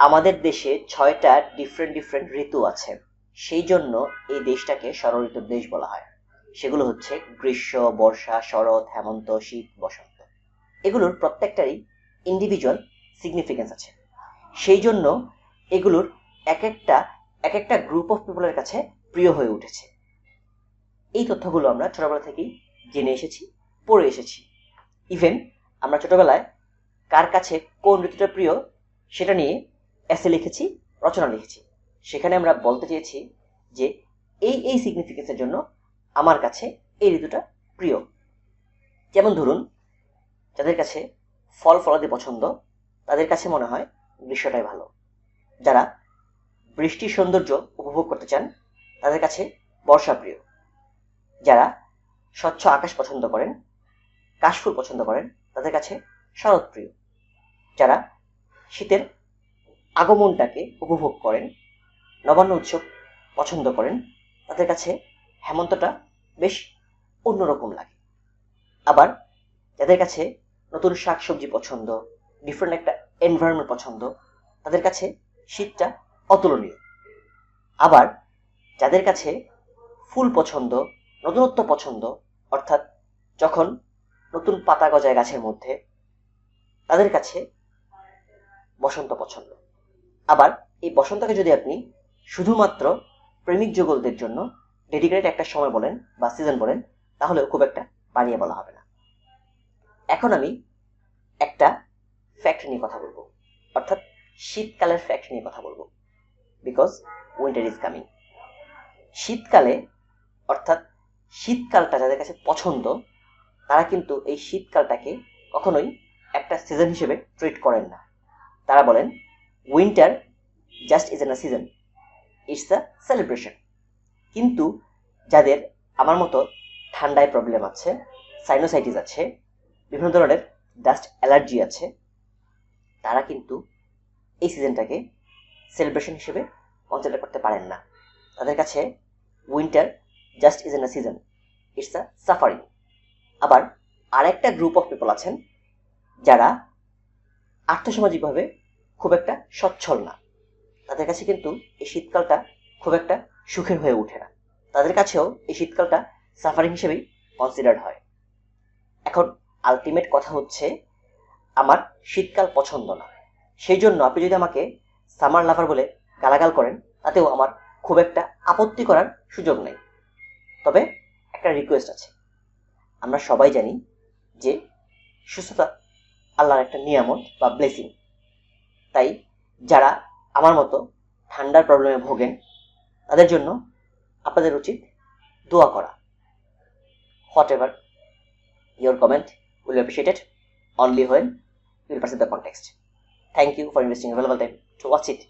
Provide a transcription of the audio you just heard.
আমাদের দেশে ছয়টা ডিফারেন্ট ডিফারেন্ট ঋতু আছে। সেই জন্য এই দেশটাকে ষড়ঋতুর দেশ বলা হয়। সেগুলো হচ্ছে গ্রীষ্ম, বর্ষা, শরৎ, হেমন্ত, শীত, বসন্ত। এগুলোর প্রত্যেকটারই ইন্ডিভিজুয়াল সিগনিফিকেন্স আছে। সেই জন্য এগুলোর এক একটা এক একটা গ্রুপ অফ পিপলের কাছে প্রিয় হয়ে উঠেছে। এই তথ্যগুলো আমরা ছোটবেলা থেকেই জেনে এসেছি, পড়ে এসেছি। ইভেন আমরা ছোটবেলায় কার কাছে কোন ঋতুটা প্রিয়, সেটা নিয়ে এসে লিখেছি, রচনা লিখেছি। সেখানে আমরা বলতে চেয়েছি যে এই এই সিগনিফিকেন্সের জন্য আমার কাছে এই ঋতুটা প্রিয়। যেমন ধরুন, যাদের কাছে ফল ফলাদি পছন্দ, তাদের কাছে মনে হয় গ্রীষ্মটাই ভালো। যারা বৃষ্টির সৌন্দর্য উপভোগ করতে চান, তাদের কাছে বর্ষা প্রিয়। যারা স্বচ্ছ আকাশ পছন্দ করেন, কাশফুল পছন্দ করেন, তাদের কাছে শরৎ প্রিয়। যারা শীতের আগমনটাকে উপভোগ করেন, নবান্ন উৎসব পছন্দ করেন, তাদের কাছে হেমন্তটা বেশ অন্যরকম লাগে। আবার যাদের কাছে নতুন শাক সবজি পছন্দ ডিফারেন্ট একটা এনভায়রনমেন্ট পছন্দ, তাদের কাছে শীতটা অতুলনীয়। আবার যাদের কাছে ফুল পছন্দ, নতুনত্ব পছন্দ, অর্থাৎ যখন নতুন পাতা গজায় গাছের মধ্যে, তাদের কাছে বসন্ত পছন্দ। আবার এই বসন্তকে যদি আপনি শুধুমাত্র প্রেমিক যুগলদের জন্য ডেডিকেটেড একটা সময় বলেন বা সিজন বলেন, তাহলেও খুব একটা বাড়িয়ে বলা হবে না। এখন আমি একটা ফ্যাক্ট নিয়ে কথা বলব। অর্থাৎ শীতকালের ফ্যাক্ট নিয়ে কথা বলব। বিকজ উইন্টার ইজ কামিং শীতকালে, অর্থাৎ শীতকালটা যাদের কাছে পছন্দ, তারা কিন্তু এই শীতকালটাকে কখনোই একটা সিজন হিসেবে ট্রিট করেন না। তারা বলেন winter just is an a season it's a celebration কিন্তু যাদের আমার মতো ঠান্ডায় প্রবলেম আছে সাইনোসাইটিস আছে, বিভিন্ন ধরনের ডাস্ট অ্যালার্জি আছে, তারা কিন্তু এই সিজনটাকে সেলিব্রেশন হিসেবে কনসিডার করতে পারেন না। তাদের কাছে winter just is an a season it's a suffering আবার আরেকটা গ্রুপ অফ পিপল আছেন, যারা আর্থসামাজিকভাবে খুব একটা সচ্ছল না। তাদের কাছে কিন্তু এই শীতকালটা খুব একটা সুখের হয়ে ওঠে না। তাদের কাছেও এই শীতকালটা সাফারিং হিসেবেই কনসিডার্ড হয়। এখন আলটিমেট কথা হচ্ছে, আমার শীতকাল পছন্দ না। সেই জন্য আপনি যদি আমাকে সামার লাভার বলে গালাগাল করেন, তাতেও আমার খুব একটা আপত্তি করার সুযোগ নেই। তবে একটা রিকোয়েস্ট আছে। আমরা সবাই জানি যে সুস্থতা আল্লাহর একটা নিয়ামত বা ব্লেসিং তাই যারা আমার মতো ঠান্ডার প্রবলেমে ভোগেন, তাদের জন্য আপনাদের উচিত দোয়া করা। Whatever your comment will appreciated only when you'll percent the context thank you for investing available time to watch it